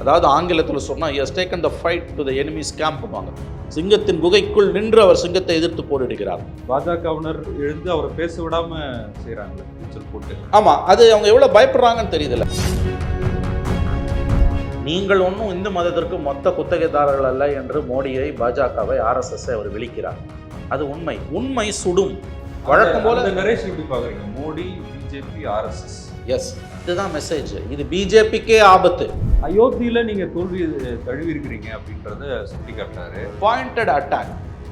அதாவது ஆங்கிலத்தில் சொன்னால் as taken the fight to the enemies கேம்ப்வாங்க சிங்கத்தின் குகைக்குள் நின்று அவர் சிங்கத்தை எதிர்த்து போரிடுகிறார். பாஜகவினர் எழுந்து அவரை பேச விடாம செய்யறாங்க கூச்சல் போட்டு. ஆமாம் அது அவங்க எவ்வளோ பயப்படுறாங்கன்னு தெரியுதுல்ல. நீங்கள் ஒன்றும் இந்து மதத்திற்கு மொத்த குத்தகைதாரர்கள் அல்ல என்று மோடியை பாஜகவை ஆர்எஸ்எஸ் அவர் விழிக்கிறார். அது உண்மை. உண்மை சுடும். வழக்கம் போல நரேஷன் எப்படி பாக்குறீங்க மோடி பிஜேபி ஆர்எஸ்எஸ் எஸ் இதுதான் மெசேஜ் இது பிஜேபிக்கே ஆபத்து. அயோத்தியில நீங்க தோல்வி தழுவி இருக்கிறீங்க அப்படின்றத சுட்டி காட்டினாரு. Pointed attack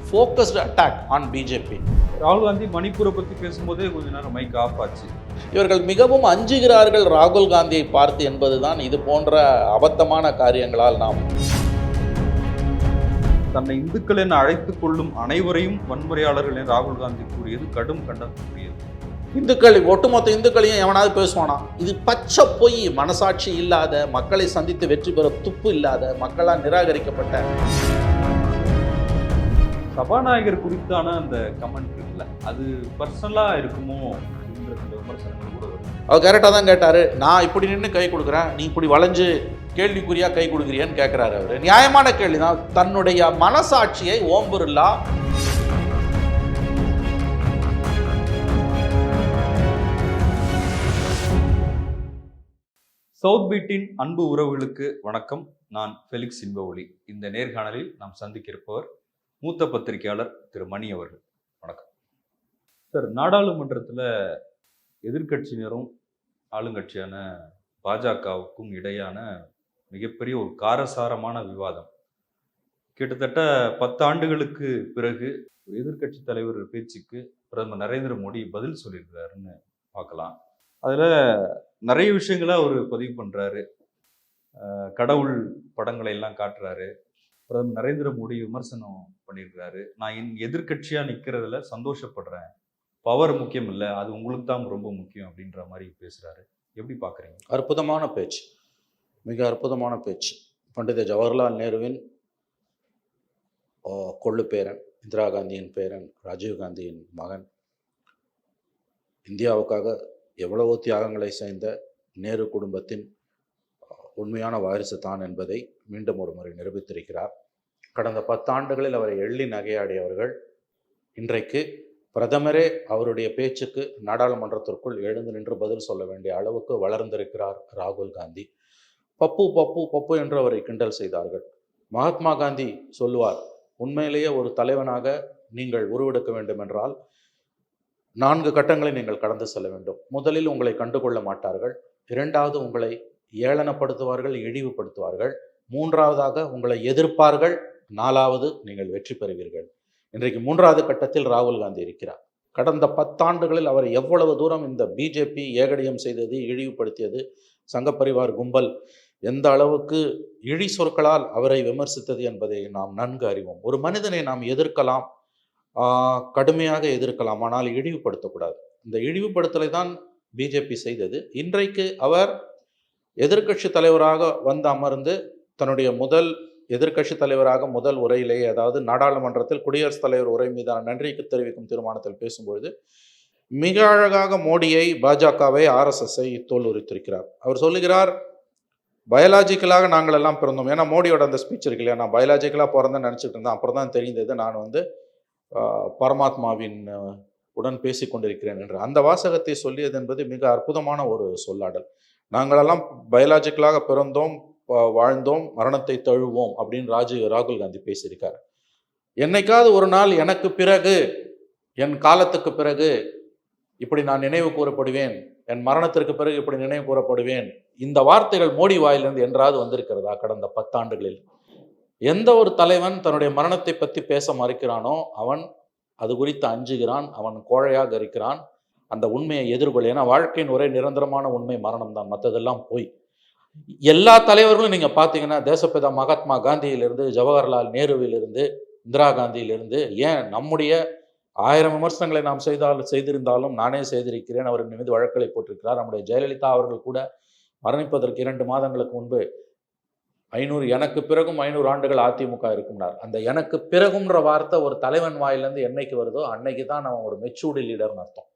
focused attack on BJP ராகுல் காந்தி மணிப்பூரை பத்தி பேசும்போதே கொஞ்ச நேரம் மைக் ஆஃப் ஆச்சு. இவர்கள் மிகவும் அஞ்சுகிறார்கள் ராகுல் காந்தியை பார்த்து என்பதுதான் இது போன்ற அபத்தமான காரியங்களால் நாம். தன்னை இந்துக்கள் என அழைத்துக் கொள்ளும் அனைவரையும் வன்முறையாளர்கள் என ராகுல் காந்தி கூறியது கடும் கண்டனத்துக்குரியது இந்துக்கள் ஒட்டுமொத்த இந்துக்களையும் எவனாவது பேசுவானா? இது பச்சை பொய் மனசாட்சி இல்லாத மக்களை சந்தித்து வெற்றி பெற துப்பு இல்லாத மக்களால் நிராகரிக்கப்பட்ட. சபாநாயகர் குறித்தான அந்த கமெண்ட் இருக்குல்ல அது பர்சனலா இருக்குமோ அவர் கரெக்டாக தான் கேட்டார். நான் இப்படி நின்று கை கொடுக்குறேன் நீ இப்படி வளைஞ்சு கேள்விக்குறியா கை கொடுக்குறியான்னு கேட்குறாரு அவர். நியாயமான கேள்வி தான். தன்னுடைய மனசாட்சியை ஓம் சவுத் பீட்டின் அன்பு உறவுகளுக்கு வணக்கம். நான் ஃபெலிக்ஸ் இன்ப ஒளி இந்த நேர்காணலில் நாம் சந்திக்க இருப்பவர் மூத்த பத்திரிகையாளர் திரு மணி அவர்கள். வணக்கம். சார் நாடாளுமன்றத்தில் எதிர்க்கட்சியினரும் ஆளுங்கட்சியான பாஜகவுக்கும் இடையான மிகப்பெரிய ஒரு காரசாரமான விவாதம். கிட்டத்தட்ட பத்து ஆண்டுகளுக்கு பிறகு எதிர்கட்சி எதிர்க்கட்சி தலைவர் பேச்சுக்கு பிரதமர் நரேந்திர மோடி பதில் சொல்லியிருக்கிறாருன்னு பார்க்கலாம். அதில் நிறைய விஷயங்களை அவர் பதிவு பண்ணுறாரு கடவுள் படங்களை எல்லாம் காட்டுறாரு. பிரதமர் நரேந்திர மோடி விமர்சனம் பண்ணியிருக்கிறாரு நான் என் எதிர்க்கட்சியாக நிற்கிறதுல சந்தோஷப்படுறேன். பவர் முக்கியம் இல்லை அது உங்களுக்கு தான் ரொம்ப முக்கியம் அப்படின்ற மாதிரி பேசுகிறாரு எப்படி பார்க்குறீங்க அற்புதமான பேச்சு. மிக அற்புதமான பேச்சு. பண்டித ஜவஹர்லால் நேருவின் கொள்ளு பேரன் இந்திரா காந்தியின் பேரன் ராஜீவ் காந்தியின் மகன். இந்தியாவுக்காக எவ்வளவோ தியாகங்களை செய்த நேரு குடும்பத்தின் உண்மையான வாரிசு தான் என்பதை மீண்டும் ஒரு முறை நிரூபித்திருக்கிறார். கடந்த பத்தாண்டுகளில் அவரை எள்ளி நகையாடியவர்கள் இன்றைக்கு பிரதமரே அவருடைய பேச்சுக்கு நாடாளுமன்றத்திற்குள் எழுந்து நின்று பதில் சொல்ல வேண்டிய அளவுக்கு வளர்ந்திருக்கிறார் ராகுல் காந்தி. பப்பு பப்பு பப்பு என்று அவரை கிண்டல் செய்தார்கள். மகாத்மா காந்தி சொல்லுவார் உண்மையிலேயே ஒரு தலைவனாக நீங்கள் உருவெடுக்க வேண்டும் என்றால் நான்கு கட்டங்களை நீங்கள் கடந்து செல்ல வேண்டும். முதலில் உங்களை கண்டுகொள்ள மாட்டார்கள். இரண்டாவது உங்களை ஏளனப்படுத்துவார்கள் இழிவுபடுத்துவார்கள். மூன்றாவதாக உங்களை எதிர்ப்பார்கள். நாலாவது நீங்கள் வெற்றி பெறுவீர்கள். இன்றைக்கு மூன்றாவது கட்டத்தில் ராகுல் காந்தி இருக்கிறார். கடந்த பத்தாண்டுகளில் அவர் எவ்வளவு தூரம் இந்த பிஜேபி ஏகடியம் செய்தது இழிவுபடுத்தியது சங்கப்பரிவார் கும்பல் எந்த அளவுக்கு இழி சொற்களால் அவரை விமர்சித்தது என்பதை நாம் நன்கு அறிவோம். ஒரு மனிதனை நாம் எதிர்க்கலாம் கடுமையாக எதிர்க்கலாம். ஆனால் இழிவுபடுத்தக்கூடாது. இந்த இழிவுபடுத்தலை தான் பிஜேபி செய்தது. இன்றைக்கு அவர் எதிர்க்கட்சி தலைவராக வந்து அமர்ந்து தன்னுடைய முதல் எதிர்க்கட்சி தலைவராக முதல் உரையிலேயே அதாவது நாடாளுமன்றத்தில் குடியரசுத் தலைவர் உரை மீதான நன்றிக்கு தெரிவிக்கும் தீர்மானத்தில் பேசும்பொழுது மிக அழகாக மோடியை பாஜகவை ஆர்எஸ்எஸ்ஐ தோல் உரித்திருக்கிறார் அவர் சொல்லுகிறார் பயாலாஜிக்கலாக நாங்கள் எல்லாம் பிறந்தோம். ஏன்னா மோடியோட அந்த ஸ்பீச் இருக்கு இல்லையா? நான் பயாலாஜிக்கலாக பிறந்தேன்னு நினச்சிட்டு இருந்தேன். அப்புறம் தான் தெரிந்தது. நான் வந்து பரமாத்மாவின் உடன் பேசி கொண்டிருக்கிறேன் என்று. அந்த வாசகத்தை சொல்லியது என்பது மிக அற்புதமான ஒரு சொல்லாடல். நாங்களெல்லாம் பயாலாஜிக்கலாக பிறந்தோம் வாழ்ந்தோம் மரணத்தை தழுவோம் அப்படின்னு ராஜு ராகுல் காந்தி பேசியிருக்காரு. என்னைக்காவது ஒரு நாள் எனக்கு பிறகு என் காலத்துக்கு பிறகு இப்படி நான் நினைவு கூறப்படுவேன் என் மரணத்திற்கு பிறகு இப்படி நினைவு கூறப்படுவேன் இந்த வார்த்தைகள் மோடி வாயிலிருந்து என்றாவது வந்திருக்கிறதா கடந்த பத்தாண்டுகளில்? எந்த ஒரு தலைவன் தன்னுடைய மரணத்தை பற்றி பேச மறுக்கிறானோ அவன் அது குறித்து அஞ்சுகிறான் அவன் கோழையாக இருக்கிறான். அந்த உண்மையை எதிர்கொள்ள ஏன்னா வாழ்க்கையின் ஒரே நிரந்தரமான உண்மை மரணம் தான் மற்றதெல்லாம் போய். எல்லா தலைவர்களும் நீங்கள் பார்த்தீங்கன்னா தேசப்பிதா மகாத்மா காந்தியிலிருந்து ஜவஹர்லால் நேருவிலிருந்து இந்திரா காந்தியிலிருந்து ஏன் நம்முடைய ஆயிரம் விமர்சனங்களை நாம் செய்தால் செய்திருந்தாலும் நானே செய்திருக்கிறேன் அவர் மீது வழக்கலை போட்டிருக்கிறார். நம்முடைய ஜெயலலிதா அவர்கள் கூட மரணிப்பதற்கு இரண்டு மாதங்களுக்கு முன்பு ஐநூறு எனக்கு பிறகும் ஐநூறு ஆண்டுகள் அதிமுக இருக்கும்னார். அந்த எனக்கு பிறகும்ன்ற வார்த்தை ஒரு தலைவன் வாயிலேருந்து என்னைக்கு வருதோ அன்னைக்கு தான் நம்ம ஒரு மெச்சூர்டு லீடர்னு அர்த்தம்.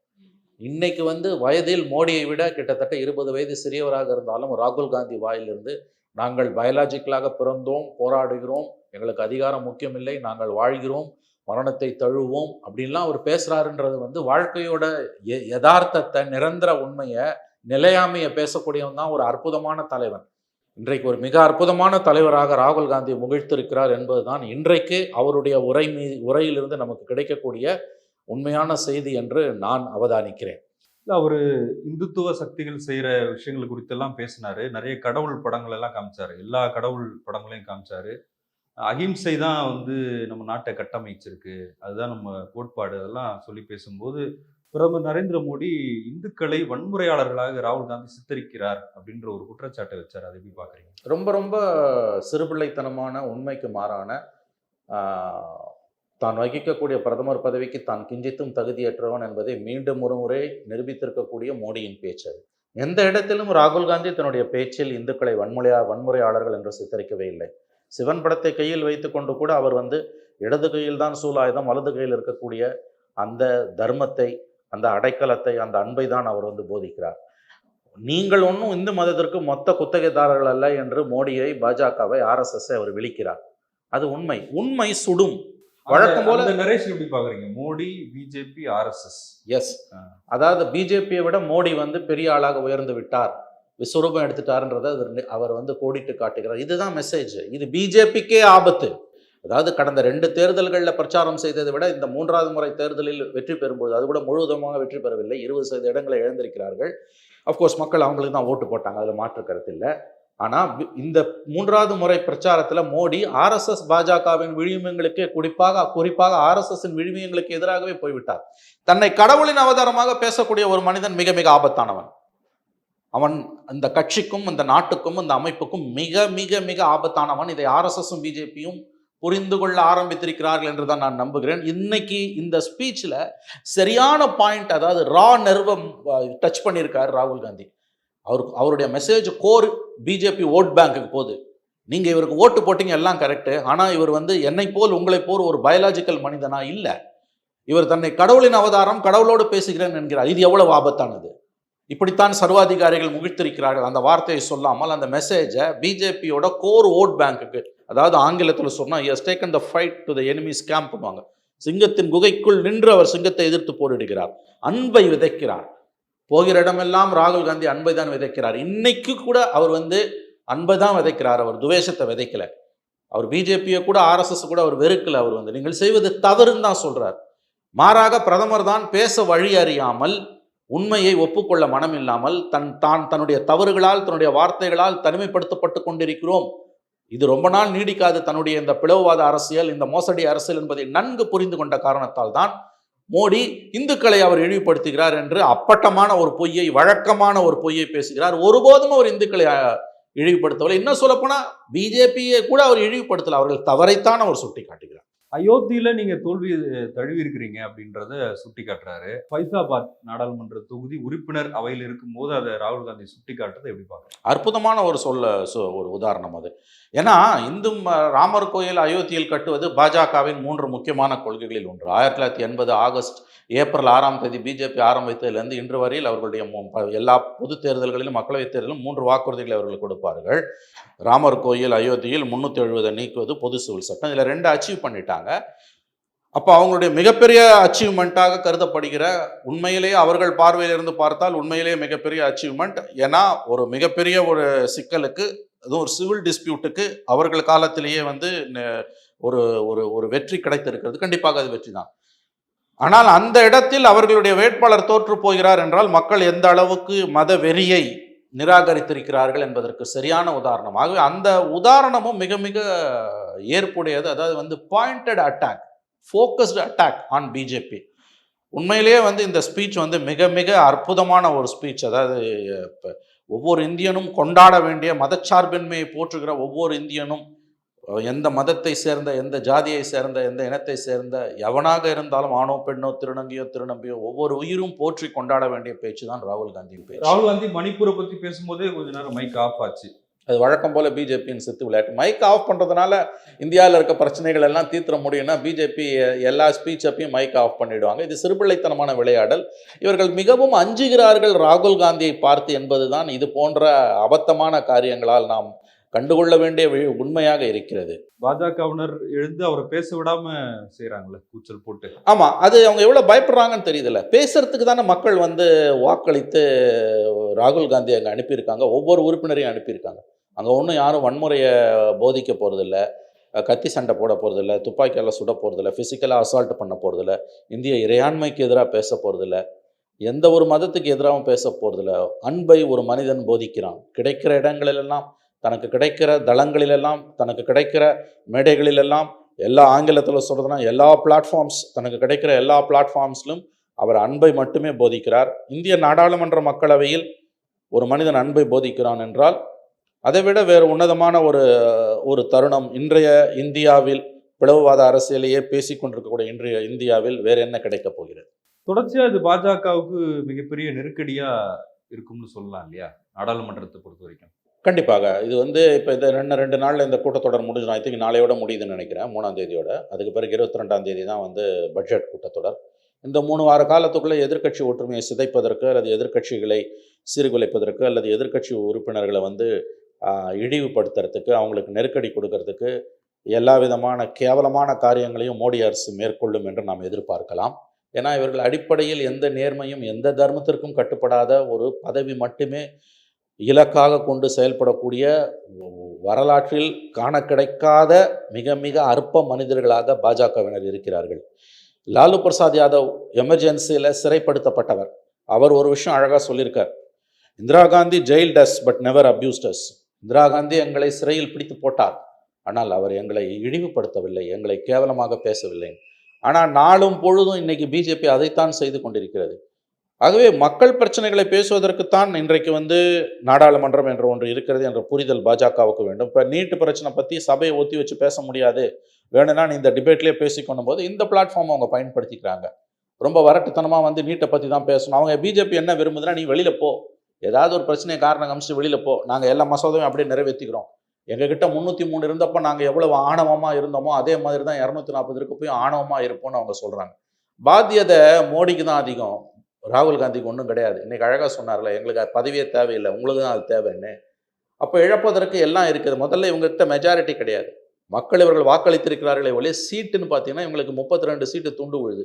இன்னைக்கு வந்து வயதில் மோடியை விட கிட்டத்தட்ட இருபது வயது சிறியவராக இருந்தாலும் ராகுல் காந்தி வாயிலிருந்து நாங்கள் பயாலஜிக்கலாக பிறந்தோம் போராடுகிறோம் எங்களுக்கு அதிகாரம் முக்கியமில்லை நாங்கள் வாழ்கிறோம் மரணத்தை தழுவோம் அப்படின்லாம் அவர் பேசுகிறாருன்றது வந்து வாழ்க்கையோட எ- யதார்த்தத்தை நிரந்தர உண்மையை நிலையாமையை பேசக்கூடியவன் தான் ஒரு அற்புதமான தலைவன். இன்றைக்கு ஒரு மிக அற்புதமான தலைவராக ராகுல் காந்தி முகிழ்த்திருக்கிறார் என்பதுதான் இன்றைக்கு அவருடைய உரை மீ உரையிலிருந்து நமக்கு கிடைக்கக்கூடிய உண்மையான செய்தி என்று நான் அவதானிக்கிறேன். இல்லை அவர் இந்துத்துவ சக்திகள் செய்கிற விஷயங்கள் குறித்தெல்லாம் பேசினாரு. நிறைய கடவுள் படங்கள் எல்லாம் காமிச்சாரு. எல்லா கடவுள் படங்களையும் காமிச்சாரு. அகிம்சை தான் வந்து நம்ம நாட்டை கட்டமைச்சிருக்கு. அதுதான் நம்ம கோட்பாடு. அதெல்லாம் சொல்லி பேசும்போது பிரதமர் நரேந்திர மோடி இந்துக்களை வன்முறையாளர்களாக ராகுல் காந்தி சித்தரிக்கிறார் அப்படின்ற ஒரு குற்றச்சாட்டை வச்சார். அதை எப்படி பார்க்குறீங்க? ரொம்ப ரொம்ப சிறுபிள்ளைத்தனமான உண்மைக்கு மாறான தான் வகிக்கக்கூடிய பிரதமர் பதவிக்கு தான் கிஞ்சித்தும் தகுதியற்றவன் என்பதை மீண்டும் ஒரு முறை நிரூபித்திருக்கக்கூடிய மோடியின் பேச்சு எந்த இடத்திலும் ராகுல் காந்தி தன்னுடைய பேச்சில் இந்துக்களை வன்முறையா வன்முறையாளர்கள் என்று சித்தரிக்கவே இல்லை. சிவன் படத்தை கையில் வைத்துக்கொண்டு கூட அவர் வந்து இடது கையில் தான் சூலாயுதம் வலது கையில் இருக்கக்கூடிய அந்த தர்மத்தை அந்த அடைக்கலத்தை அந்த அன்பை தான் அவர் வந்து போதிக்கிறார். நீங்கள் ஒன்றும் இந்து மதத்திற்கு மொத்த குத்தகைதாரர்கள் அல்ல என்று மோடியை பாஜகவை ஆர்எஸ்எஸ் அவர் விழிக்கிறார் அது உண்மை. உண்மை சுடும். வழக்கம் போல நரேஷன் எப்படி பாக்குறீங்க மோடி பிஜேபி ஆர்எஸ்எஸ் எஸ் அதாவது பிஜேபியை விட மோடி வந்து பெரிய ஆளாக உயர்ந்து விட்டார். விஸ்வரூபம் எடுத்துட்டாருன்றதை அவர் வந்து கோடிட்டு காட்டுகிறார். இதுதான் மெசேஜ் இது பிஜேபிக்கே ஆபத்து. அதாவது கடந்த ரெண்டு தேர்தல்களில் பிரச்சாரம் செய்ததை விட இந்த மூன்றாவது முறை தேர்தலில் வெற்றி பெறும்போது அது கூட முழுவதுமாக வெற்றி பெறவில்லை. இருபது சதவீத இடங்களை இழந்திருக்கிறார்கள். அஃப்கோர்ஸ் மக்கள் அவங்களுக்கு தான் ஓட்டு போட்டாங்க. அதில் மாற்று கருத்து இல்லை. ஆனால் இந்த மூன்றாவது முறை பிரச்சாரத்தில் மோடி ஆர்எஸ்எஸ் பாஜகவின் விழுமியங்களுக்கே குறிப்பாக குறிப்பாக ஆர்எஸ்எஸ்ஸின் விழுமியங்களுக்கு எதிராகவே போய்விட்டார். தன்னை கடவுளின் அவதாரமாக பேசக்கூடிய ஒரு மனிதன் மிக மிக ஆபத்தானவன். அவன் அந்த கட்சிக்கும் அந்த நாட்டுக்கும் அந்த அமைப்புக்கும் மிக மிக மிக ஆபத்தானவன். இதை ஆர்எஸ்எஸும் பிஜேபியும் புரிந்து கொள்ள ஆரம்பித்திருக்கிறார்கள் என்று தான் நான் நம்புகிறேன். இன்னைக்கு இந்த ஸ்பீச்சில் சரியான பாயிண்ட் அதாவது ரா நர்வம் டச் பண்ணியிருக்காரு ராகுல் காந்தி. அவர் அவருடைய மெசேஜ் கோர் பிஜேபி ஓட் பேங்க்குக்கு போகுது. நீங்கள் இவருக்கு ஓட்டு போட்டீங்க எல்லாம் கரெக்டு ஆனால் இவர் வந்து என்னை போல் உங்களை போல் ஒரு பயாலாஜிக்கல் மனிதனா இல்லை. இவர் தன்னை கடவுளின் அவதாரம் கடவுளோடு பேசுகிறேன் என்கிறார். இது எவ்வளவு ஆபத்தானது? இப்படித்தான் சர்வாதிகாரிகள் முகிழ்த்திருக்கிறார்கள் அந்த வார்த்தையை சொல்லாமல் அந்த மெசேஜை பிஜேபியோட கோர் ஓட் பேங்க்குக்கு அதாவது ஆங்கிலத்தில் சொன்னால் as taken the fight to the enemies camp பண்ணுவாங்க. சிங்கத்தின் குகைக்குள் நின்று அவர் சிங்கத்தை எதிர்த்து போரிடுகிறார். அன்பை விதைக்கிறார். போகிற இடமெல்லாம் ராகுல் காந்தி அன்பை தான் விதைக்கிறார். இன்னைக்கு கூட அவர் வந்து அன்பை தான் விதைக்கிறார். அவர் துவேஷத்தை விதைக்கல. அவர் பிஜேபியை கூட ஆர்எஸ்எஸ் கூட அவர் வெறுக்கல அவர் வந்து. நீங்கள் செய்வது தவறுன்னு தான் சொல்றார். மாறாக பிரதமர் தான் பேச வழி அறியாமல் உண்மையை ஒப்புக்கொள்ள மனம் இல்லாமல் தன் தான் தன்னுடைய தவறுகளால் தன்னுடைய வார்த்தைகளால் தனிமைப்படுத்தப்பட்டு கொண்டிருக்கிறோம். இது ரொம்ப நாள் நீடிக்காது தன்னுடைய இந்த பிளவுவாத அரசியல் இந்த மோசடி அரசியல் என்பதை நன்கு புரிந்து கொண்ட காரணத்தால் தான் மோடி இந்துக்களை அவர் இழிவுபடுத்துகிறார் என்று அப்பட்டமான ஒரு பொய்யை வழக்கமான ஒரு பொய்யை பேசுகிறார். ஒருபோதும் அவர் இந்துக்களை இழிவுபடுத்தவில்லை. இன்னும் சொல்லப்போனால் பிஜேபியை கூட அவர் இழிவுபடுத்தலை. அவர்கள் தவறைத்தான் அவர் சுட்டி காட்டுகிறார் அயோத்தியில் நீங்கள் தோல்வி தழுவி இருக்கிறீங்க அப்படின்றத சுட்டி காட்டுறாரு ஃபைசாபாத் நாடாளுமன்ற தொகுதி உறுப்பினர் அவையில் இருக்கும்போது அதை ராகுல் காந்தி சுட்டி காட்டுறதை எப்படி பாக்குறீங்க அற்புதமான ஒரு சொல்ல சொ- ஒரு உதாரணம் அது. ஏன்னா இந்து ராமர் கோயில் அயோத்தியில் கட்டுவது பாஜகவின் மூன்று முக்கியமான கொள்கைகளில் ஒன்று. ஆயிரத்தி தொள்ளாயிரத்தி எண்பது ஆகஸ்ட் ஏப்ரல் ஆறாம் தேதி பிஜேபி ஆரம்பித்ததிலிருந்து இன்று வரையில் அவர்களுடைய எல்லா பொது தேர்தல்களிலும் மக்களவைத் தேர்தலிலும் மூன்று வாக்குறுதிகளை அவர்கள் கொடுப்பார்கள். ராமர் கோயில் அயோத்தியில் முன்னூற்றி எழுபதை நீக்குவது பொது சிவில் சட்டம். இதில் ரெண்டு அச்சீவ் பண்ணிட்டாங்க. அப்போ அவங்களுடைய மிகப்பெரிய அச்சீவ்மெண்ட்டாக கருதப்படுகிற உண்மையிலேயே அவர்கள் பார்வையிலிருந்து பார்த்தால் உண்மையிலேயே மிகப்பெரிய அச்சீவ்மெண்ட் ஏன்னா ஒரு மிகப்பெரிய ஒரு சிக்கலுக்கு அதுவும் ஒரு சிவில் டிஸ்பியூட்டுக்கு அவர்கள் காலத்திலேயே வந்து ஒரு ஒரு ஒரு வெற்றி கிடைத்திருக்கிறது. கண்டிப்பாக அது வெற்றி தான் ஆனால் அந்த இடத்தில் அவர்களுடைய வேட்பாளர் தோற்று போகிறார் என்றால் மக்கள் எந்த அளவுக்கு மத வெறியை நிராகரித்திருக்கிறார்கள் என்பதற்கு சரியான உதாரணம். ஆகவே அந்த உதாரணமும் மிக மிக ஏற்புடையது. அதாவது வந்து pointed attack focused attack on BJP உண்மையிலேயே வந்து இந்த ஸ்பீச் வந்து மிக மிக அற்புதமான ஒரு ஸ்பீச் அதாவது இப்போ ஒவ்வொரு இந்தியனும் கொண்டாட வேண்டிய மதச்சார்பின்மையை போற்றுகிற ஒவ்வொரு இந்தியனும் எந்த மதத்தை சேர்ந்த எந்த ஜாதியை சேர்ந்த எந்த இனத்தை சேர்ந்த எவனாக இருந்தாலும் ஆணோ பெண்ணோ திருநங்கையோ திருநம்பியோ ஒவ்வொரு உயிரும் போற்றி கொண்டாட வேண்டிய பேச்சு தான் ராகுல் காந்தியின் பேச்சு. ராகுல் காந்தி மணிப்பூரை பத்தி பேசும்போதே கொஞ்ச நேரம் மைக் ஆஃப் ஆச்சு. அது வழக்கம் போல பிஜேபியின் சித்து விளையாட்டு. மைக் ஆஃப் பண்ணுறதுனால இந்தியாவில் இருக்க பிரச்சனைகள் எல்லாம் தீர்த்திட முடியும்னா பிஜேபி எல்லா ஸ்பீச் அப்பையும் மைக் ஆஃப் பண்ணிடுவாங்க. இது சிறுபிள்ளைத்தனமான விளையாடல். இவர்கள் மிகவும் அஞ்சுகிறார்கள் ராகுல் காந்தியை பார்த்து என்பதுதான் இது போன்ற அபத்தமான காரியங்களால் நாம் கண்டுகொள்ள வேண்டிய உண்மையாக இருக்கிறது. பாஜகவினர் எழுந்து அவரை பேச விடாம செய்யறாங்கல்ல கூச்சல் போட்டு. ஆமா அது அவங்க எவ்வளவு பயப்படுறாங்கன்னு தெரியுதுல்ல. பேசுறதுக்கு தானே மக்கள் வந்து வாக்களித்து ராகுல் காந்தி அங்கே அனுப்பியிருக்காங்க. ஒவ்வொரு உறுப்பினரையும் அனுப்பியிருக்காங்க. அங்கே ஒன்றும் யாரும் வன்முறையை போதிக்க போகிறதில்ல கத்தி சண்டை போட போகிறதில்ல துப்பாக்கியால் சுட போகிறதில்ல ஃபிசிக்கலாக அசால்ட் பண்ண போகிறதில்ல இந்திய இறையாண்மைக்கு எதிராக பேச போகிறதில்ல எந்த ஒரு மதத்துக்கு எதிராகவும் பேச போகிறதில்ல அன்பை ஒரு மனிதன் போதிக்கிறான். கிடைக்கிற இடங்களிலெல்லாம் தனக்கு கிடைக்கிற தளங்களிலெல்லாம் தனக்கு கிடைக்கிற மேடைகளிலெல்லாம் எல்லா ஆங்கிலத்தில் சொல்கிறதுனா எல்லா பிளாட்ஃபார்ம்ஸ் தனக்கு கிடைக்கிற எல்லா பிளாட்ஃபார்ம்ஸ்லும் அவர் அன்பை மட்டுமே போதிக்கிறார். இந்திய நாடாளுமன்ற மக்களவையில் ஒரு மனிதன் அன்பை போதிக்கிறான் என்றால் அதை விட வேறு உன்னதமான ஒரு ஒரு தருணம் இன்றைய இந்தியாவில் பிளவுவாத அரசியலையே பேசி கொண்டிருக்கக்கூடிய இன்றைய இந்தியாவில் வேறு என்ன கிடைக்கப் போகிறது? தொடர்ச்சியாக இது பாஜகவுக்கு மிகப்பெரிய நெருக்கடியாக இருக்கும்னு சொல்லலாம் இல்லையா? நாடாளுமன்றத்தை பொறுத்த வரைக்கும் கண்டிப்பாக. இது வந்து இப்போ இந்த ரெண்டு ரெண்டு நாளில் இந்த கூட்டத்தொடர் முடிஞ்சிடும். ஐ திங்க் நாளையோட முடியுதுன்னு நினைக்கிறேன் மூணாம் தேதியோட. அதுக்கு பிறகு இருபத்தி ரெண்டாம் தேதி தான் வந்து பட்ஜெட் கூட்டத்தொடர். இந்த மூணு வார காலத்துக்குள்ளே எதிர்க்கட்சி ஒற்றுமையை சிதைப்பதற்கு அல்லது எதிர்க்கட்சிகளை சீர்குலைப்பதற்கு அல்லது எதிர்க்கட்சி உறுப்பினர்களை வந்து இழிவுபடுத்துறதுக்கு அவங்களுக்கு நெருக்கடி கொடுக்கறதுக்கு எல்லா விதமான கேவலமான காரியங்களையும் மோடி அரசு மேற்கொள்ளும் என்று நாம் எதிர்பார்க்கலாம். ஏன்னா இவர்கள் அடிப்படையில் எந்த நேர்மையும் எந்த தர்மத்திற்கும் கட்டுப்படாத ஒரு பதவி மட்டுமே இலக்காக கொண்டு செயல்படக்கூடிய வரலாற்றில் காண கிடைக்காத மிக மிக அற்ப மனிதர்களாக பாஜகவினர் இருக்கிறார்கள். லாலு பிரசாத் யாதவ் எமர்ஜென்சியில் சிறைப்படுத்தப்பட்டவர். அவர் ஒரு விஷயம் அழகாக சொல்லியிருக்கார். Indira Gandhi jailed us but never abused us Indira Gandhi எங்களை சிறையில் பிடித்து போட்டார். ஆனால் அவர் எங்களை இழிவுபடுத்தவில்லை எங்களை கேவலமாக பேசவில்லை. ஆனால் நாளும் பொழுதும் இன்னைக்கு பிஜேபி அதைத்தான் செய்து கொண்டிருக்கிறது. ஆகவே மக்கள் பிரச்சனைகளை பேசுவதற்குத்தான் இன்றைக்கு வந்து நாடாளுமன்றம் என்ற ஒன்று இருக்கிறது என்ற புரிதல் பாஜகவுக்கு வேண்டும். இப்போ நீட்டு பிரச்சனை பற்றி சபையை ஒத்தி வச்சு பேச முடியாது. வேணும்னா நீ இந்த டிபேட்லேயே பேசிக்கொள்ளும் போது இந்த பிளாட்ஃபார்ம் அவங்க பயன்படுத்திக்கிறாங்க. ரொம்ப வரட்டுத்தனமாக வந்து நீட்டை பற்றி தான் பேசணும். அவங்க பிஜேபி என்ன விரும்புதுன்னா நீ வெளியில் போ. ஏதாவது ஒரு பிரச்சனையை காரணம் காமிச்சிட்டு வெளியில் போ. நாங்கள் எல்லா மசோதாவையும் அப்படியே நிறைவேற்றிக்கிறோம் எங்ககிட்ட முந்நூற்றி மூணு இருந்தப்போ நாங்கள் எவ்வளவு ஆணவமாக இருந்தோமோ அதே மாதிரி தான் இரநூத்தி நாற்பது இருக்கு போய் ஆணவமாக இருப்போம்னு அவங்க சொல்கிறாங்க பாத்தியதை மோடிக்கு தான் அதிகம். ராகுல் காந்திக்கு ஒன்றும் கிடையாது. இன்னைக்கு அழகாக சொன்னார்ல எங்களுக்கு அது பதவியே தேவையில்லை உங்களுக்கு தான் அது தேவைன்னு. அப்போ இழப்பதற்கு எல்லாம் இருக்குது. முதல்ல இவங்ககிட்ட மெஜாரிட்டி கிடையாது. மக்கள் இவர்கள் வாக்களித்திருக்கிறார்களே ஒழிய சீட்டுன்னு பார்த்தீங்கன்னா இவங்களுக்கு முப்பத்தி ரெண்டு சீட்டு துண்டு விழுது.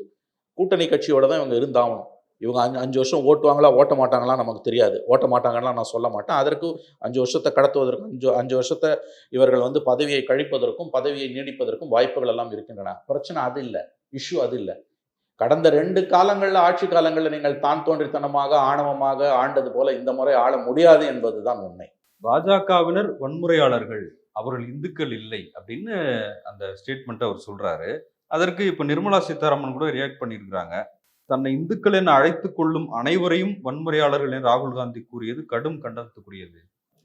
கூட்டணி கட்சியோட தான் இவங்க இருந்தாகணும். இவங்க அஞ்சு அஞ்சு வருஷம் ஓட்டுவாங்களா ஓட்ட மாட்டாங்களா நமக்கு தெரியாது. ஓட்ட மாட்டாங்கன்னா நான் சொல்ல மாட்டேன். அதற்கு அஞ்சு வருஷத்தை கடத்துவதற்கும் அஞ்சு அஞ்சு வருஷத்தை இவர்கள் வந்து பதவியை கழிப்பதற்கும் பதவியை நீடிப்பதற்கும் வாய்ப்புகள் எல்லாம் இருக்கின்றன. பிரச்சனை அது இல்லை. இஷ்யூ அது இல்லை. கடந்த ரெண்டு காலங்களில் ஆட்சி காலங்களில் நீங்கள் தான் தோன்றித்தனமாக ஆணவமாக ஆண்டது போல இந்த முறை ஆள முடியாது என்பதுதான் உண்மை. பாஜகவினர் வன்முறையாளர்கள் அவர்கள் இந்துக்கள் இல்லை அப்படின்னு அந்த ஸ்டேட்மெண்ட்டை அவர் சொல்றாரு. அதற்கு இப்ப நிர்மலா சீதாராமன் கூட ரியாக்ட் பண்ணியிருக்கிறாங்க. தன்னை இந்துக்கள் என அழைத்துக் கொள்ளும் அனைவரையும் வன்முறையாளர்கள் என ராகுல் காந்தி கூறியது கடும் கண்டனத்துக்குரியது.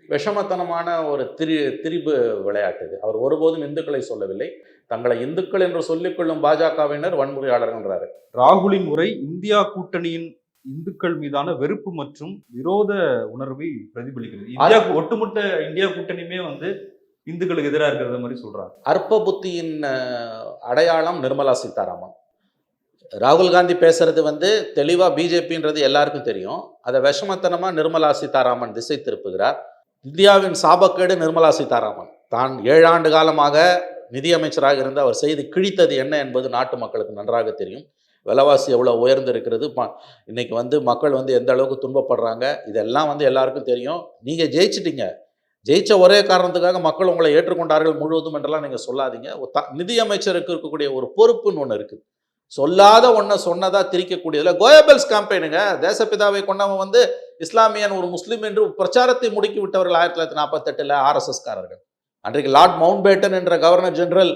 விஷமத்தனமான ஒரு திரி திரிபு விளையாட்டு அவர் ஒருபோதும் இந்துக்களை சொல்லவில்லை. தங்களை இந்துக்கள் என்று சொல்லிக்கொள்ளும் பாஜகவினர் வன்முறையாளர்கள்ன்றாரு. ராகுலின் உரை இந்தியா கூட்டணியின் இந்துக்கள் மீதான வெறுப்பு மற்றும் விரோத உணர்வை பிரதிபலிக்கிறது. இந்தியா ஒட்டுமொத்த இந்தியா கூட்டணியுமே வந்து இந்துக்களுக்கு எதிராக இருக்கிறத மாதிரி சொல்றாங்க. அற்ப புத்தியின் அடையாளம் நிர்மலா சீதாராமன். ராகுல் காந்தி பேசுறது வந்து தெளிவாக பிஜேபின்றது எல்லாருக்கும் தெரியும். அதை விஷமத்தனமாக நிர்மலா சீதாராமன் திசை திருப்புகிறார். இந்தியாவின் சாபக்கேடு நிர்மலா சீதாராமன். தான் ஏழாண்டு காலமாக நிதியமைச்சராக இருந்து அவர் செய்து கிழித்தது என்ன என்பது நாட்டு மக்களுக்கு நன்றாக தெரியும். விலைவாசி எவ்வளோ உயர்ந்து இருக்கிறது. ப- இன்னைக்கு வந்து மக்கள் வந்து எந்த அளவுக்கு துன்பப்படுறாங்க இதெல்லாம் வந்து எல்லாருக்கும் தெரியும். நீங்கள் ஜெயிச்சிட்டீங்க. ஜெயிச்ச ஒரே காரணத்துக்காக மக்கள் உங்களை ஏற்றுக்கொண்டார்கள் முழுவதும் என்றெல்லாம் நீங்கள் சொல்லாதீங்க. த- நிதியமைச்சருக்கு இருக்கக்கூடிய ஒரு பொறுப்புன்னு ஒன்று இருக்குது சொல்லாத ஒன்றை சொன்னதாக திரிக்கக்கூடியதில் கோயபல்ஸ் கேம்பெயினுங்க தேசப்பிதாவை கொண்டவன் வந்து இஸ்லாமியன் ஒரு முஸ்லீம் என்று பிரச்சாரத்தை முடுக்கி விட்டவர்கள் ஆயிரத்தி தொள்ளாயிரத்தி நாற்பத்தெட்டில் ஆர்எஸ்எஸ்காரர்கள் அன்றைக்கு லார்ட் மவுண்ட் பேட்டன் என்ற கவர்னர் ஜெனரல்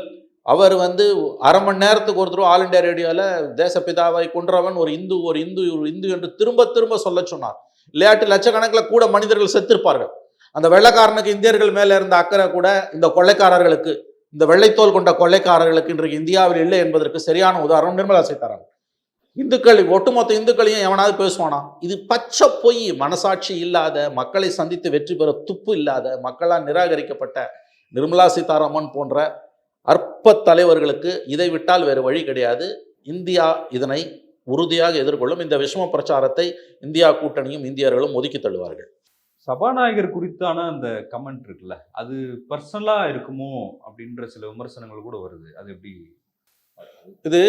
அவர் வந்து அரை மணி நேரத்துக்கு ஒரு தடவை ஆல் இண்டியா ரேடியோவில் தேசப்பிதாவை கொன்றவன் ஒரு இந்து ஒரு இந்து ஒரு இந்து என்று திரும்ப திரும்ப சொல்ல சொன்னார். விளையாட்டு லட்சக்கணக்கில் கூட மனிதர்கள் செத்திருப்பார்கள். அந்த வெள்ளைக்காரனுக்கு இந்தியர்கள் மேலே இருந்த அக்கறை கூட இந்த கொள்ளைக்காரர்களுக்கு இந்த வெள்ளைத்தோல் கொண்ட கொள்ளைக்காரர்களுக்கு இன்றைக்கு இந்தியாவில் இல்லை என்பதற்கு சரியான உதாரணம் நிர்மலா சீதாராமன். இந்துக்கள் ஒட்டுமொத்த இந்துக்களையும் எவனாவது பேசுவானா? இது பச்சை பொய் மனசாட்சி இல்லாத மக்களை சந்தித்து வெற்றி பெற துப்பு இல்லாத மக்களால் நிராகரிக்கப்பட்ட நிர்மலா சீதாராமன் போன்ற அற்ப தலைவர்களுக்கு இதை விட்டால் வேறு வழி கிடையாது. இந்தியா இதனை உறுதியாக எதிர்கொள்ளும். இந்த விஷம பிரச்சாரத்தை இந்தியா கூட்டணியும் இந்தியர்களும் ஒதுக்கி தள்ளுவார்கள். சபாநாயகர் குறித்தான அந்த கமெண்ட் இருக்குல்ல அது பர்சனலா இருக்குமோ அப்படின்ற சில விமர்சனங்கள் கூட வருது. அது எப்படி இது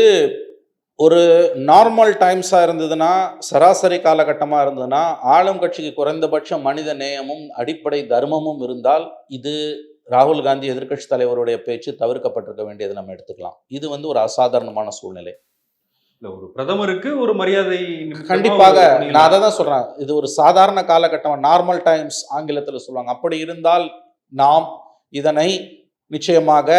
ஒரு நார்மல் டைம்ஸாக இருந்ததுன்னா சராசரி காலகட்டமாக இருந்ததுன்னா ஆளும் கட்சிக்கு குறைந்தபட்ச மனித நேயமும் அடிப்படை தர்மமும் இருந்தால் இது ராகுல் காந்தி எதிர்க்கட்சி தலைவருடைய பேச்சு தவிர்க்கப்பட்டிருக்க வேண்டியது நம்ம எடுத்துக்கலாம். இது வந்து ஒரு அசாதாரணமான சூழ்நிலை. ஒரு பிரதமருக்கு ஒரு மரியாதை கண்டிப்பாக நான் அதை தான் சொல்றேன். இது ஒரு சாதாரண காலகட்டம் நார்மல் டைம்ஸ் ஆங்கிலத்தில் சொல்லுவாங்க. அப்படி இருந்தால் நாம் இதனை நிச்சயமாக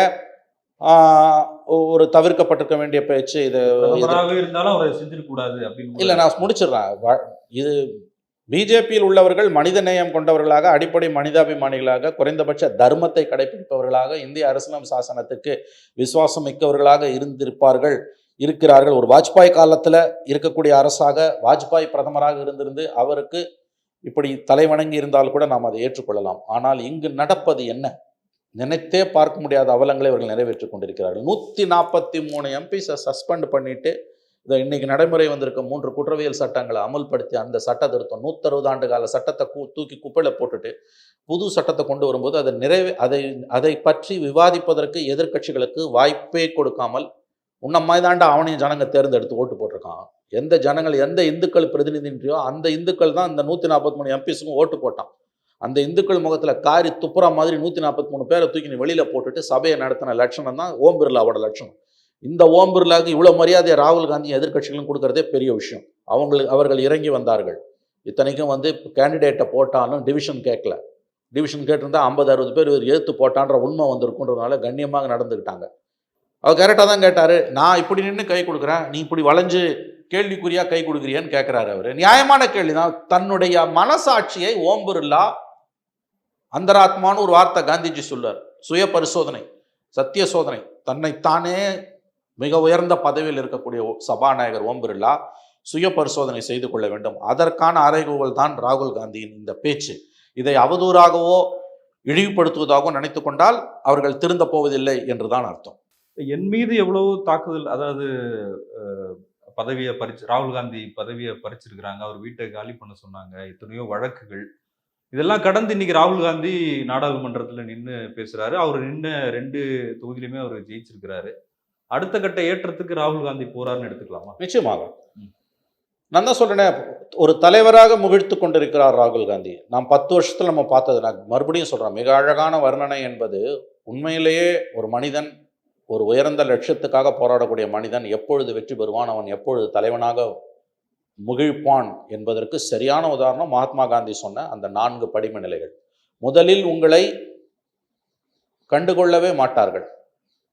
ஒரு தவிர்க்கப்பட்டிருக்க வேண்டிய பேச்சு இது இருந்தாலும் அவரை செஞ்சிருக்க கூடாது அப்படின்னு இல்ல நான் முடிச்சிடுறேன். இது பிஜேபியில் உள்ளவர்கள் மனித நேயம் கொண்டவர்களாக அடிப்படை மனிதாபிமானிகளாக குறைந்தபட்ச தர்மத்தை கடைபிடிப்பவர்களாக இந்திய அரசியலம் சாசனத்துக்கு விசுவாசம் மிக்கவர்களாக இருந்திருப்பார்கள் இருக்கிறார்கள். ஒரு வாஜ்பாய் காலத்தில் இருக்கக்கூடிய அரசாக வாஜ்பாய் பிரதமராக இருந்திருந்து அவருக்கு இப்படி தலைவணங்கி இருந்தால் கூட நாம் அதை ஏற்றுக்கொள்ளலாம். ஆனால் இங்கு நடப்பது என்ன? நினைத்தே பார்க்க முடியாத அவலங்களை இவர்கள் நிறைவேற்றி கொண்டிருக்கிறார்கள். நூற்றி நாற்பத்தி மூணு எம்பிஸை சஸ்பெண்ட் பண்ணிட்டு இந்த இன்னைக்கு நடைமுறை வந்திருக்க மூன்று குற்றவியல் சட்டங்களை அமல்படுத்தி அந்த சட்ட திருத்தம் நூற்றறுபது ஆண்டு கால சட்டத்தை கூ தூக்கி குப்பையில் போட்டுட்டு புது சட்டத்தை கொண்டு வரும்போது அதை நிறைவே அதை அதை பற்றி விவாதிப்பதற்கு எதிர்க்கட்சிகளுக்கு வாய்ப்பே கொடுக்காமல் உன்ன தாண்டா அவனையும் ஜனங்க தேர்ந்தெடுத்து ஓட்டு போட்டிருக்கான். எந்த ஜனங்கள் எந்த இந்துக்கள் பிரதிநிதின்றியோ அந்த இந்துக்கள் தான் இந்த நூற்றி நாற்பத்தி மூணு எம்பிஸுக்கும் ஓட்டு போட்டான். அந்த இந்துக்கள் முகத்தில் காரி துப்புற மாதிரி நூற்றி நாற்பத்தி மூணு பேரை தூக்கி வெளியில் போட்டுட்டு சபையை நடத்தின லட்சணம் தான் ஓம் பிர்லாவோட லட்சணம். இந்த ஓம் பிர்லாவுக்கு இவ்வளோ மரியாதையை ராகுல் காந்தி எதிர்கட்சிகளும் கொடுக்கறதே பெரிய விஷயம். அவங்களுக்கு அவர்கள் இறங்கி வந்தார்கள். இத்தனைக்கும் வந்து கேண்டிடேட்டை போட்டாலும் டிவிஷன் கேட்கல. டிவிஷன் கேட்டிருந்தா ஐம்பது அறுபது பேர் இவர் எதிர்த்து போட்டான்ற உண்மை வந்திருக்குன்றதுனால கண்ணியமாக நடந்துக்கிட்டாங்க அவர் கரெக்டாக தான் கேட்டார். நான் இப்படி நின்று கை கொடுக்குறேன். நீ இப்படி வளைஞ்சு கேள்விக்குறியாக கை கொடுக்குறியான்னு கேட்குறாரு அவர். நியாயமான கேள்வி தான் தன்னுடைய மனசாட்சியை ஓம் பிர்லா அந்தராத்மான்னு ஒரு வார்த்தை காந்திஜி சொல்லார் சுய பரிசோதனை சத்திய சோதனை. தன்னைத்தானே மிக உயர்ந்த பதவியில் இருக்கக்கூடிய ஓ- சபாநாயகர் ஓம் பிர்லா சுய பரிசோதனை செய்து கொள்ள வேண்டும். அதற்கான அறைகூவல் தான் ராகுல் காந்தியின் இந்த பேச்சு. இதை அவதூறாகவோ இழிவுபடுத்துவதாகவோ நினைத்து கொண்டால் அவர்கள் திருந்த போவதில்லை என்றுதான் அர்த்தம். என் மீது எவ்வளவு தாக்குதல் அதாவது பதவியை பறிச்சு ராகுல் காந்தி பதவியை பறிச்சிருக்கிறாங்க அவர் வீட்டை காலி பண்ண சொன்னாங்க எத்தனையோ வழக்குகள். இதெல்லாம் கடந்து இன்னைக்கு ராகுல் காந்தி நாடாளுமன்றத்தில் நின்று பேசுகிறாரு அவர் நின்று ரெண்டு தொகுதியிலுமே அவர் ஜெயிச்சிருக்கிறாரு. அடுத்த கட்ட ஏற்றத்துக்கு ராகுல் காந்தி போறாருன்னு எடுத்துக்கலாமா? நிச்சயமாக. நான் தான் சொல்றேனே ஒரு தலைவராக முகிழ்த்து கொண்டிருக்கிறார் ராகுல் காந்தி. நாம் பத்து வருஷத்துல நம்ம பார்த்தது நான் மறுபடியும் சொல்றேன் மிக அழகான வர்ணனை என்பது உண்மையிலேயே ஒரு மனிதன் ஒரு உயர்ந்த லட்சியத்துக்காக போராடக்கூடிய மனிதன் எப்பொழுது வெற்றி பெறுவான் அவன் எப்பொழுது தலைவனாக முகிழ்ப்பான் என்பதற்கு சரியான உதாரணம் மகாத்மா காந்தி சொன்ன அந்த நான்கு படிம நிலைகள். முதலில் உங்களை கண்டுகொள்ளவே மாட்டார்கள்.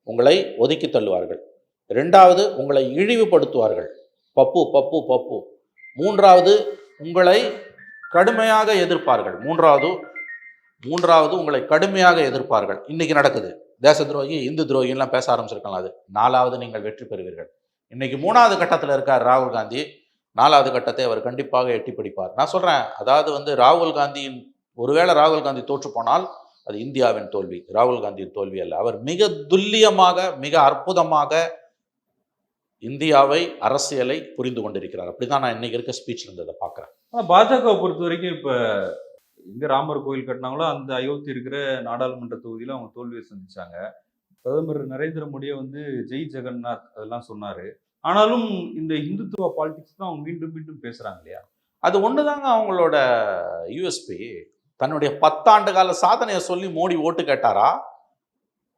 உங்களை ஒதுக்கி தள்ளுவார்கள். ரெண்டாவது உங்களை இழிவுபடுத்துவார்கள். பப்பு பப்பு பப்பு. மூன்றாவது உங்களை கடுமையாக எதிர்ப்பார்கள். மூன்றாவது மூன்றாவது உங்களை கடுமையாக எதிர்ப்பார்கள். இன்னைக்கு நடக்குது. தேச துரோகி இந்து துரோகின்லாம் பேச ஆரம்பிச்சிருக்கலாம் அது. நாலாவது நீங்கள் வெற்றி பெறுவீர்கள். இன்னைக்கு மூணாவது கட்டத்தில் இருக்கார் ராகுல் காந்தி. நாலாவது கட்டத்தை அவர் கண்டிப்பாக எட்டி பிடிப்பார் நான் சொல்கிறேன் அதாவது வந்து ராகுல் காந்தியின் ஒருவேளை ராகுல் காந்தி தோற்று போனால் அது இந்தியாவின் தோல்வி ராகுல் காந்தியின் தோல்வி அல்ல. அவர் மிக துல்லியமாக மிக அற்புதமாக இந்தியாவை அரசியலை புரிந்து கொண்டிருக்கிறார். அப்படிதான் நான் இன்னைக்கு இருக்க ஸ்பீச் இருந்ததை பார்க்குறேன். பாஜகவை பொறுத்த வரைக்கும் இப்போ எங்கே ராமர் கோயில் கட்டினாங்களோ அந்த அயோத்தி இருக்கிற நாடாளுமன்ற தொகுதியில அவங்க தோல்வியை சந்திச்சாங்க. பிரதமர் நரேந்திர மோடியை வந்து ஜெய் ஜெகநாத் அதெல்லாம் சொன்னார். ஆனாலும் இந்த இந்துத்துவ பாலிடிக்ஸ் தான் அவங்க மீண்டும் மீண்டும் பேசுகிறாங்க இல்லையா? அது ஒண்ணுதாங்க அவங்களோட யூஎஸ்பி தன்னுடைய பத்தாண்டு கால சாதனையை சொல்லி மோடி ஓட்டு கேட்டாரா?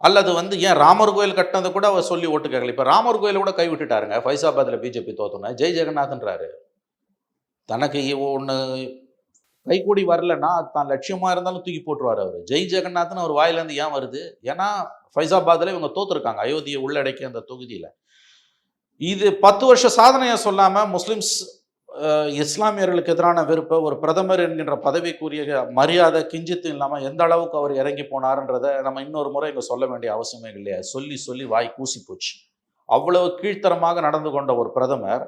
அல்லது வந்து ஏன் ராமர் கோயில் கட்டினதை கூட அவர் சொல்லி ஓட்டு கேட்கல? இப்போ ராமர் கோயிலை கூட கை விட்டுட்டாருங்க. ஃபைசாபாத்தில் பிஜேபி தோத்தோன்னு ஜெய் ஜெகநாத்ன்றாரு. தனக்கு ஒன்று கைகூடி வரலன்னா தான் லட்சியமாக இருந்தாலும் தூக்கி போட்டுருவார் அவர். ஜெய் ஜெகநாத்னு அவர் வாயிலேருந்து ஏன் வருது? ஏன்னா ஃபைசாபாத்தில் இவங்க தோத்துருக்காங்க. அயோத்தியை உள்ளடக்கிய அந்த தொகுதியில். இது பத்து வருஷ சாதனையை சொல்லாமல் முஸ்லீம்ஸ் இஸ்லாமியர்களுக்கு எதிரான வெறுப்பை ஒரு பிரதமர் என்கின்ற பதவிக்குரிய மரியாதை கிஞ்சித்து இல்லாமல் எந்த அளவுக்கு அவர் இறங்கி போனாருன்றதை நம்ம இன்னொரு முறை இங்கே சொல்ல வேண்டிய அவசியமே இல்லையா. சொல்லி சொல்லி வாய் கூசி போச்சு. அவ்வளவு கீழ்த்தரமாக நடந்து கொண்ட ஒரு பிரதமர்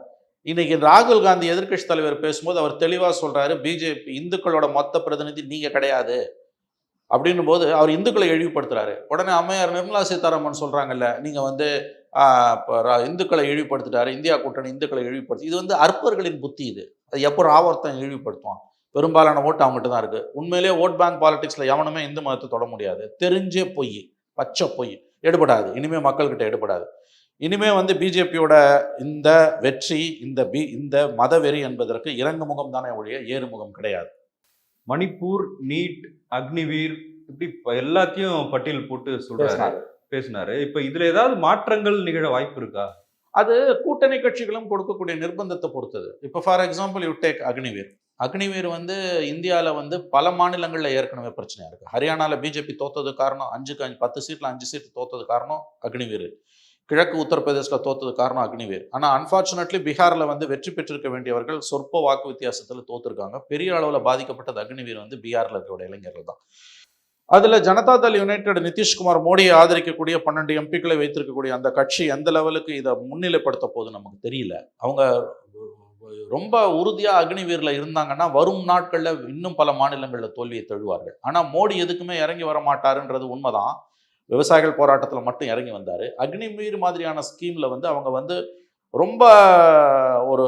இன்னைக்கு ராகுல் காந்தி எதிர்க்கட்சி தலைவர் பேசும்போது அவர் தெளிவாக சொல்கிறாரு பிஜேபி இந்துக்களோட மொத்த பிரதிநிதி நீங்கள் கிடையாது. அப்படின்னும் போது அவர் இந்துக்களை இழிவுபடுத்துறாரு. உடனே அம்மையார் நிர்மலா சீதாராமன் சொல்கிறாங்கல்ல நீங்கள் வந்து இந்துக்களை இழிவுபடுத்திட்டாரு இந்தியா கூட்டணி இந்துக்களை இழிவுபடுத்தி இது வந்து அற்பர்களின் புத்தி இது. அது எப்போ ராவர்த்தன் இழிவுபடுத்துவான்? பெரும்பாலான ஓட்டு அவங்ககிட்ட தான் இருக்கு. உண்மையிலேயே ஓட் பேங்க் பாலிடிக்ஸ்ல எவனுமே இந்து மதத்தை தொட முடியாது. தெரிஞ்சே பொய் பச்சை பொய் எடுபடாது. இனிமே மக்கள்கிட்ட எடுபடாது. இனிமே வந்து பிஜேபியோட இந்த வெற்றி இந்த பி இந்த மதவெறி என்பதற்கு இறங்கு முகம் தானே ஒழிய ஏறுமுகம் கிடையாது. மணிப்பூர் நீட் அக்னிவீர் இப்படி எல்லாத்தையும் பட்டியல் போட்டு சொல்றாரு. பேசினாரு. இப்ப இதுல ஏதாவது மாற்றங்கள் நிகழ வாய்ப்பு இருக்கா? அது கூட்டணி கட்சிகளும் கொடுக்கக்கூடிய நிர்பந்தத்தை பொறுத்தது. இப்போ for example you take Agniveer Agniveer வந்து இந்தியாவில் வந்து பல மாநிலங்களில் ஏற்கனவே பிரச்சனையாக இருக்குது ஹரியானாவில் பிஜேபி தோத்தது காரணம் அஞ்சுக்கு அஞ்சு பத்து சீட்டில் அஞ்சு சீட்டு தோத்தது காரணம் அக்னிவீர் கிழக்கு உத்தரப்பிரதேசில் தோத்தது காரணம் அக்னிவீர் ஆனால் அன்ஃபார்ச்சுனேட்லி பீகாரில் வந்து வெற்றி பெற்றிருக்க வேண்டியவர்கள் சொற்ப வாக்கு வித்தியாசத்தில் தோத்துருக்காங்க. பெரிய அளவில் பாதிக்கப்பட்டது அக்னிவீர் வந்து பீகாரில் இருக்கக்கூடிய இளைஞர்கள் தான். அதில் ஜனதாதள் யுனைடெட் நிதிஷ்குமார் மோடியை ஆதரிக்கக்கூடிய பன்னெண்டு எம்பிக்களை வைத்திருக்கக்கூடிய அந்த கட்சி எந்த லெவலுக்கு இதை முன்னிலைப்படுத்த போகுது நமக்கு தெரியல. அவங்க ரொம்ப உறுதியாக அக்னிவீரில் இருந்தாங்கன்னா வரும் நாட்களில் இன்னும் பல மாநிலங்களில் தோல்வியை தழுவார்கள். ஆனால் மோடி எதுக்குமே இறங்கி வர மாட்டாருன்றது உண்மைதான். விவசாயிகள் போராட்டத்தில் மட்டும் இறங்கி வந்தார். அக்னிவீர் மாதிரியான ஸ்கீமில் வந்து அவங்க வந்து ரொம்ப ஒரு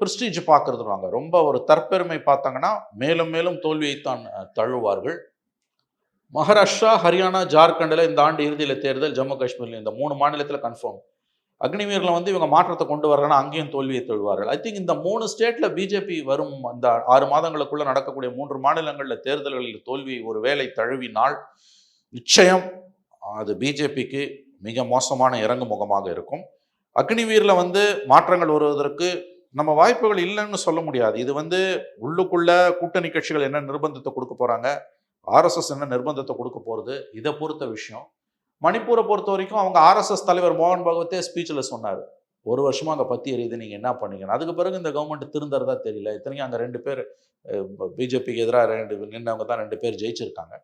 ப்ரிஸ்டீஜ் பார்க்குறதுவாங்க ரொம்ப ஒரு தற்பெருமை பார்த்தாங்கன்னா மேலும் மேலும் தோல்வியைத்தான் தழுவார்கள் மகாராஷ்டிரா ஹரியானா ஜார்க்கண்டில் இந்த ஆண்டு இறுதியில் தேர்தல் ஜம்மு காஷ்மீரில் இந்த மூணு மாநிலத்தில் கன்ஃபார்ம் அக்னிவீரில் வந்து இவங்க மாற்றத்தை கொண்டு வர்றாங்கன்னா அங்கேயும் தோல்வியை தழுவார்கள். ஐ திங்க் இந்த மூணு ஸ்டேட்டில் பிஜேபி வரும் அந்த ஆறு மாதங்களுக்குள்ளே நடக்கக்கூடிய மூன்று மாநிலங்களில் தேர்தல்களில் தோல்வி ஒரு வேலை தழுவினால் நிச்சயம் அது பிஜேபிக்கு மிக மோசமான இறங்கு முகமாக இருக்கும் அக்னிவீரில் வந்து மாற்றங்கள் வருவதற்கு நம்ம வாய்ப்புகள் இல்லைன்னு சொல்ல முடியாது. இது வந்து உள்ளுக்குள்ள கூட்டணி கட்சிகள் என்ன நிர்பந்தத்தை கொடுக்க போகிறாங்க ஆர்எஸ்எஸ் என்ன நிர்பந்தத்தை கொடுக்க போகிறது இதை பொறுத்த விஷயம். மணிப்பூரை பொறுத்த வரைக்கும் அவங்க ஆர்எஸ்எஸ் தலைவர் மோகன் பகவத்தே ஸ்பீச்சில் சொன்னார். ஒரு வருஷமாக அங்கே பற்றி எறியுது நீங்கள் என்ன பண்ணீங்க அதுக்கு பிறகு இந்த கவர்மெண்ட் திருந்தறதா தெரியல. இத்தனைக்கும் அங்கே ரெண்டு பேர் பிஜேபிக்கு எதிராக ரெண்டு நின்றவங்க தான் ரெண்டு பேர் ஜெயிச்சிருக்காங்க.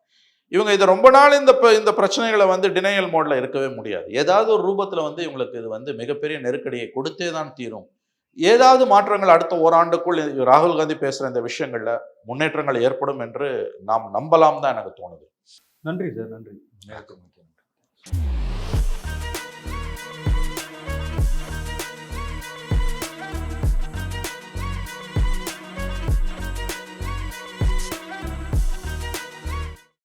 இவங்க இதை ரொம்ப நாள் இந்த ப- இந்த பிரச்சனைகளை வந்து டினையல் மோடில் இருக்கவே முடியாது. ஏதாவது ஒரு ரூபத்தில் வந்து இவங்களுக்கு இது வந்து மிகப்பெரிய நெருக்கடியை கொடுத்தே தான் தீரும். ஏதாவது மாற்றங்கள் அடுத்த ஓராண்டுக்குள் ராகுல் காந்தி பேசுகிற இந்த விஷயங்களில் முன்னேற்றங்கள் ஏற்படும் என்று நாம் நம்பலாம் தான் எனக்கு தோணுது. நன்றி சார் நன்றி. நன்றி.